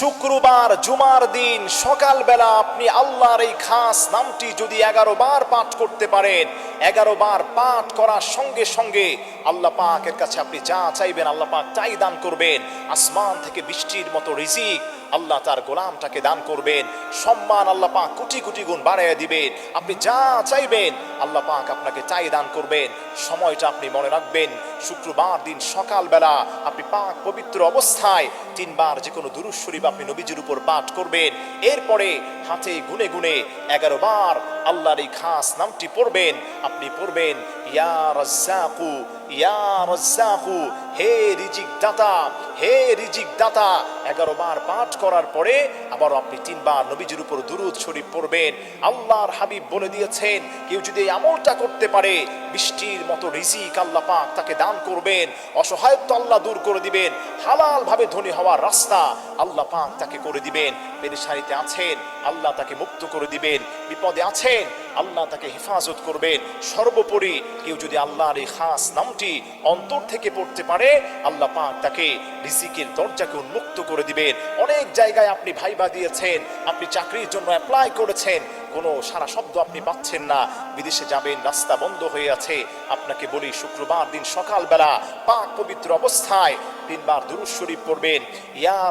শুক্রবার, জুমার দিন, সকালবেলা আপনি আল্লাহর এই খাস নামটি যদি এগারো বার পাঠ করতে পারেন এগারো বার পাঠ করার সঙ্গে সঙ্গে আল্লাহ পাকের কাছে আপনি যা চাইবেন আল্লাহ পাক তাই দান করবেন। আসমান থেকে বৃষ্টির মতো রিজিক আল্লাহ তার গোলামটাকে দান করবেন। সম্মান আল্লাহ পাক কোটি কোটি গুণ বাড়াইয়া দিবেন। আপনি যা চাইবেন আল্লাহ পাক আপনাকে তাই দান করবেন। সময়টা আপনি মনে রাখবেন। শুক্রবার দিন সকালবেলা আপনি পাক পবিত্র অবস্থায় তিনবার যে কোনো দুরুজ শরীফ আপনি নবীজির উপর পাঠ করবেন। এরপরে হাতে গুনে গুনে এগারো বার আল্লাহর এই খাস নামটি পড়বেন। আপনি পড়বেন ইয়া রাজ্জাকু ইয়া রাজ্জাকু, হে রিজিক দাতা হে রিজিক দাতা এগারো বার পাঠ করার পরে আবার আপনি তিনবার নবীজির উপর দুরুদ শরীফ পড়বেন। আল্লাহর হাবিব বলে দিয়েছেন, কেউ যদি এই আমলটা করতে পারে, বৃষ্টির মতো রিজিক আল্লাহ পাক তাকে দান করবেন, অসহায়ত্ব আল্লাহ দূর করে দিবেন হালাল ভাবে ধনী হওয়ার রাস্তা আল্লাহ পাক তাকে করে দিবেন। পেরেশানিতে আছেন, আল্লাহ তাকে মুক্ত করে দিবেন। বিপদে আছেন, আল্লাহ তাকে হেফাজত করবেন। সর্বোপরি কেউ যদি আল্লাহর এই খাস নামটি অন্তর থেকে পড়তে পারে, আল্লাহ পাক তাকে রিজিকের দরজাকে উন্মুক্ত করে দিবেন। অনেক জায়গায় আপনি ভাইবা দিয়েছেন, আপনি চাকরির জন্য অ্যাপ্লাই করেছেন কোনো সারা শব্দ আপনি পাচ্ছেন না। বিদেশে যাবেন, রাস্তা বন্ধ হয়ে আছে। আপনাকে বলি, শুক্রবার দিন সকালবেলা পাক পবিত্র অবস্থায় তিনবার দুরুদ শরীফ পড়বেন। ইয়া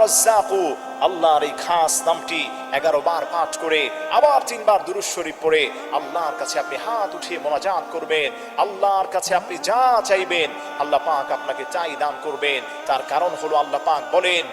রাজ্জাকু আল্লাহর এই খাস নামটি এগারো বার পাঠ করে আবার তিনবার দুরুদ শরীফ পড়ে আল্লাহর কাছে আপনি হাত উঠিয়ে মোনাজাত করবেন। আল্লাহর কাছে আপনি যা চাইবেন, আল্লাহ পাক আপনাকে চাই দান করবেন। তার কারণ হলো আল্লাহ পাক বলেন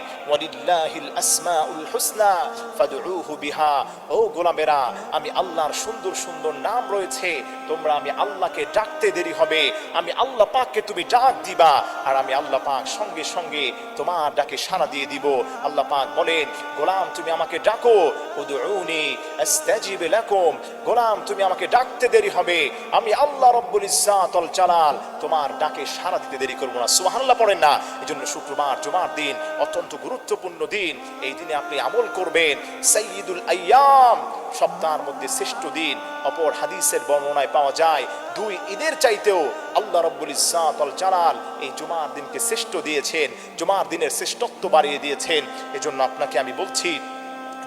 ও গোলামেরা, আমি আল্লাহর সুন্দর সুন্দর নাম রয়েছে, তোমরা আমি আল্লাহকে ডাকতে দেরি হবে, আমি আল্লাহ পাককে তুমি ডাক দিবা, আর আমি আল্লাহ পাক সঙ্গে সঙ্গে তোমার ডাকে সাড়া দিয়ে দিব। আল্লাহ পাক বলেন, গোলাম তুমি আমাকে ডাকো, উদউনি আস্তাজিব লাকুম, গোলাম তুমি আমাকে ডাকতে দেরি হবে, আমি আল্লাহ রব্বুল ইজ্জাতুল জালাল তোমার ডাকে সাড়া দিতে দেরি করব না। সুবহানাল্লাহ পড়েন না, এজন্য শুক্রবার, জুমার দিন অত্যন্ত গুরুত্বপূর্ণ দিন। এই দিনে আপনি আমল করবেন। সঈদুল আয়াম সপ্তাহের মধ্যে শ্রেষ্ঠ দিন। অপর হাদিসের বর্ণনায় পাওয়া যায়, দুই ঈদের চাইতেও আল্লাহ রব্বুল ইসাতল জালাল এই জুমার দিনকে শ্রেষ্ঠ দিয়েছেন, জুমার দিনের শ্রেষ্ঠত্ব বাড়িয়ে দিয়েছেন। এজন্য আপনাকে আমি বলছি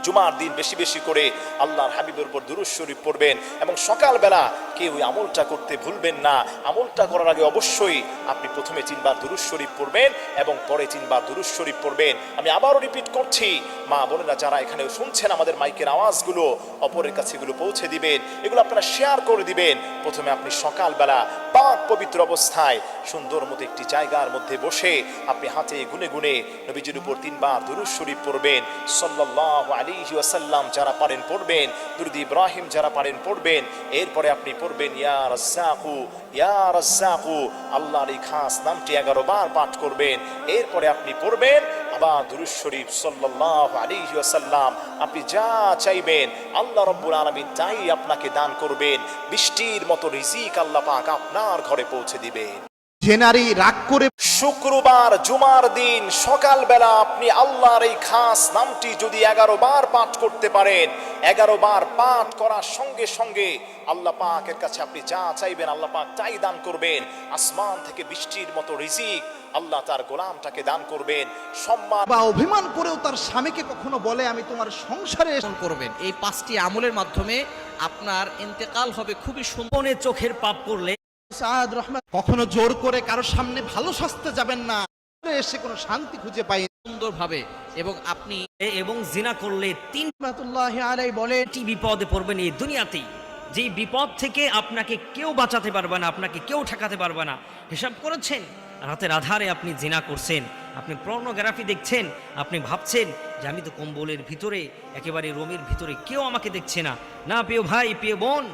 জুমার দিন বেশি বেশি করে আল্লাহর হাবিবের উপর দুরুজ শরীফ পড়বেন এবং সকালবেলা কেউ ওই আমলটা করতে ভুলবেন না। আমলটা করার আগে অবশ্যই আপনি প্রথমে তিনবার দুরুজ শরীফ পড়বেন এবং পরে তিনবার দুরুজ শরীফ পড়বেন। আমি আবারও রিপিট করছি, মা বোনেরা যারা এখানে শুনছেন আমাদের মাইকের আওয়াজগুলো, অপরের কাছে এগুলো পৌঁছে দিবেন, এগুলো আপনারা শেয়ার করে দিবেন। প্রথমে আপনি সকালবেলা পাক পবিত্র অবস্থায় সুন্দর মতো একটি জায়গার মধ্যে বসে আপনি হাতে গুনে গুনে নবীজির উপর তিনবার দুরুজ শরীফ পড়বেন। সাল্লাল্লাহু আলাইহি ওয়াসাল্লাম যারা পারেন পড়বেন, দুরুদ ইব্রাহিম যারা পারেন পড়বেন, এরপরে আপনি পড়বেন, ইয়া রাজ্জাকু ইয়া রাজ্জাকু, আল্লাহর এই খাস নামটি এগারো বার পাঠ করবেন, এরপরে আপনি পড়বেন, আবার দুরুদ শরীফ সাল্লাল্লাহু আলাইহি ওয়াসাল্লাম, আপনি যা চাইবেন, আল্লাহ রব্বুল আলামিন তাই আপনাকে দান করবেন, বৃষ্টির মতো রিজিক আল্লাহ পাক আপনার ঘরে পৌঁছে দিবেন। যে নারী রাগ করে শুক্রবার জুমার দিন সকালবেলা আপনি আল্লাহর এই খাস নামটি যদি এগারো বার পাঠ করতে পারেন এগারো বার পাঠ করার সঙ্গে সঙ্গে আল্লাহ পাকের কাছে আপনি যা চাইবেন আল্লাহ পাক তাই দান করবেন। আসমান থেকে বৃষ্টির মতো রিজিক আল্লাহ তার গোলামটাকে দান করবেন। সম্মান বা অভিমান করেও তার স্বামীকে কখনো বলে আমি তোমার সংসারে এসে-" করবেন। এই পাঁচটি আমলের মাধ্যমে আপনার ইন্তেকাল হবে খুবই সুন্দর। চোখের পাপ করলে সাদ রহমান কখনো জোর করে কারোর সামনে ভালো সাজতে যাবেন না। এসে কোনো শান্তি খুঁজে পাই সুন্দরভাবে এবং আপনি এবং জিনা করলে তিন রহমাতুল্লাহ আলাই বলে বিপদে পড়বেন এই দুনিয়াতেই। যেই বিপদ থেকে আপনাকে কেউ বাঁচাতে পারবে না আপনাকে কেউ ঠেকাতে পারবে না। হিসাব করেছেন? রাতের আধারে আপনি জিনা করছেন আপনি পর্নোগ্রাফি দেখছেন আপনি ভাবছেন যে আমি তো কম্বলের ভিতরে একেবারে রোমের ভিতরে কেউ আমাকে দেখছে না। না প্রিয় ভাই প্রিয় বোন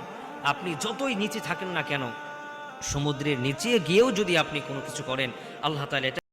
আপনি যতই নিচে থাকেন না কেন সমুদ্রের নিচে গিয়েও যদি আপনি কোনো কিছু করেন আল্লাহ এটা